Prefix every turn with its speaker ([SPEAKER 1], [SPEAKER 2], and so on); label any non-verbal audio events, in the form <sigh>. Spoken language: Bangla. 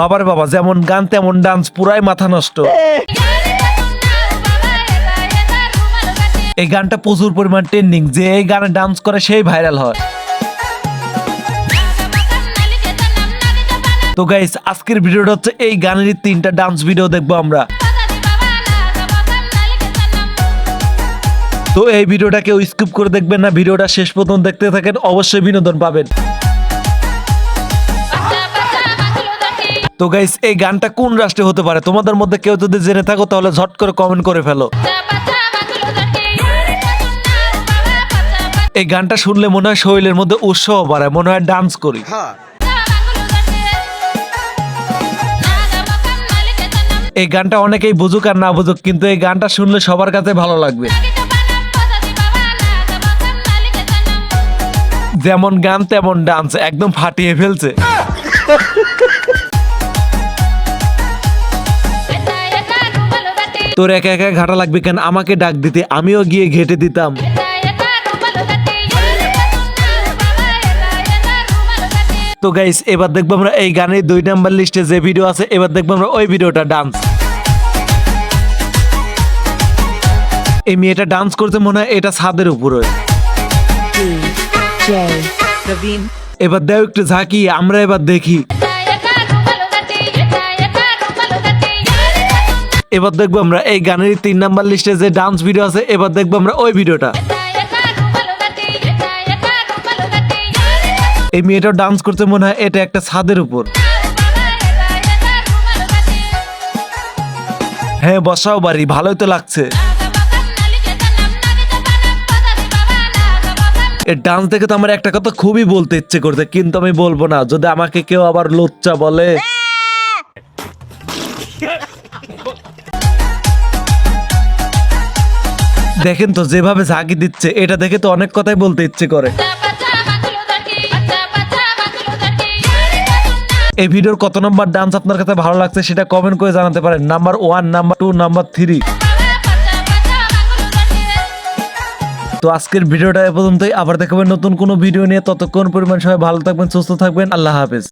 [SPEAKER 1] বাবার বাবা, যেমন গান, তেমন ডান্স পুরাই মাথা নষ্ট। এই গানটা প্রচুর পরিমাণ ট্রেন্ডিং যে এই গানে ডান্স করে সেই ভাইরাল হয়। তো গাইস আজকের ভিডিওটা হচ্ছে এই গানেরই তিনটা ডান্স ভিডিও দেখব আমরা। তো এই ভিডিওটা কেউ স্কিপ করে দেখবেন না, ভিডিওটা শেষ পর্যন্ত দেখতে থাকেন, অবশ্যই বিনোদন পাবেন। তো গাইস এই গানটা কোন রাষ্ট্রে হতে পারে? তোমাদের মধ্যে কেউ যদি জেনে থাকো তাহলে ঝট করে কমেন্ট করে ফেলো। এই গানটা শুনলে মনে হয় শরীরের মধ্যে উৎসাহ বাড়ায় মনে হয় ডান্স করি। এই গানটা অনেকেই বুঝুক আর না বুঝুক কিন্তু এই গানটা শুনলে সবার কাছে ভালো লাগবে। যেমন গান তেমন ডান্স একদম ফাটিয়ে ফেলছে। <laughs> তোর একা একা ঘাটা লাগবে কেন? আমাকে ডাক দিতে। আমিও গিয়ে ঘেটে দিতাম। তো গাইস এবার দেখব আমরা এই গানের দুই নাম্বার লিস্টে যে ভিডিও আছে এবার দেখব আমরা ওই ভিডিওটা ডান্স এই মেয়েটা ডান্স করতে মনে হয় এটা ছাদের উপরে। এবার দেও একটু ঝাঁকি আমরা এবার দেখি। এবার দেখব আমরা এই গানের তিন নাম্বার লিস্টে যে ডান্স ভিডিও আছে এবার দেখব আমরা ওই ভিডিওটা এই মেয়েটা ডান্স করতে মনে হয় এটা একটা ছাদের উপর। হ্যাঁ বসাও বাড়ি ভালোই তো লাগছে। এর ডান্স দেখে তো আমার একটা কথা খুবই বলতে ইচ্ছে করছে কিন্তু আমি বলব না। যদি আমাকে কেউ আবার লোচ্চা বলে। <laughs> দেখেন তো, যেভাবে ঝাঁকি দিচ্ছে, এটা দেখে তো অনেক কথাই বলতে ইচ্ছে করে। এই ভিডিওর কত নম্বর ডান্স আপনার কাছে ভালো লাগছে সেটা কমেন্ট করে জানাতে পারেন। Number one number two number three তো আজকের ভিডিওটা এ পর্যন্তই। আবার দেখাবেন নতুন কোনো ভিডিও নিয়ে। ততক্ষণ পরিমাণ সবাই ভালো থাকবেন, সুস্থ থাকবেন। আল্লাহ হাফেজ।